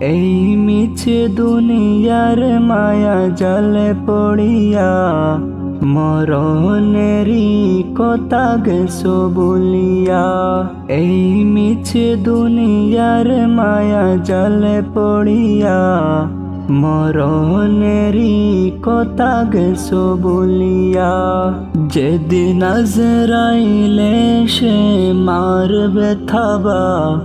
এই মিছে দুনিয়ার মায়া জালে পড়িয়া, মরণেরই কথা গেছো বলিয়া এই মিছে দুনিয়ার মায়া জালে পড়িয়া মরণেরই কথা গেছো বলিয়া, যেদিন আজরাইলে সে মারবে থাবা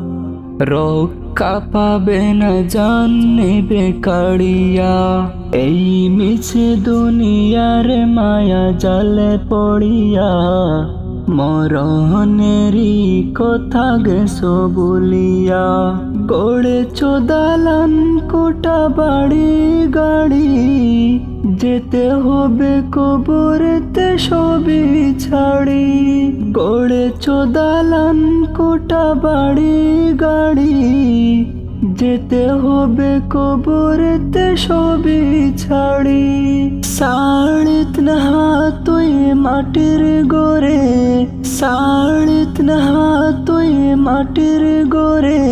রক্ষা পাবে না জানবে বেকারিয়া এই মিছে দুনিয়ার মায়া জালে পড়িয়া মরণেরই কথা গেছো বলিয়া। গড়ে চোদালান কোটা বাড়ি গাড়ি। যেতে হবে কবরেতে সবই ছাড়ি। গড়ে চোদালান কোটা বাড়ি গাড়ি। যেতে হবে কবরেতে সবই ছাড়ি। সাড়িত না তুই মাটির গোরে সাড়িত না তুই মাটির গোরে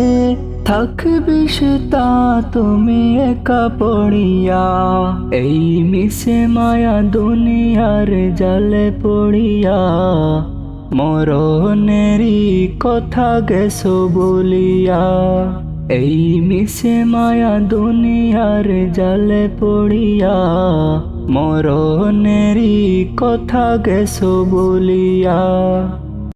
থাকবি তা তুমি একা পড়িয়া, এই মিশে মায়া দুনিয়ার জালে পড়িয়া। মরণেরই কথা গেছো বলিয়া। এই মিশে মায়া দুনিয়ার জালে পড়িয়া মরণেরই কথা গেছো বলিয়া।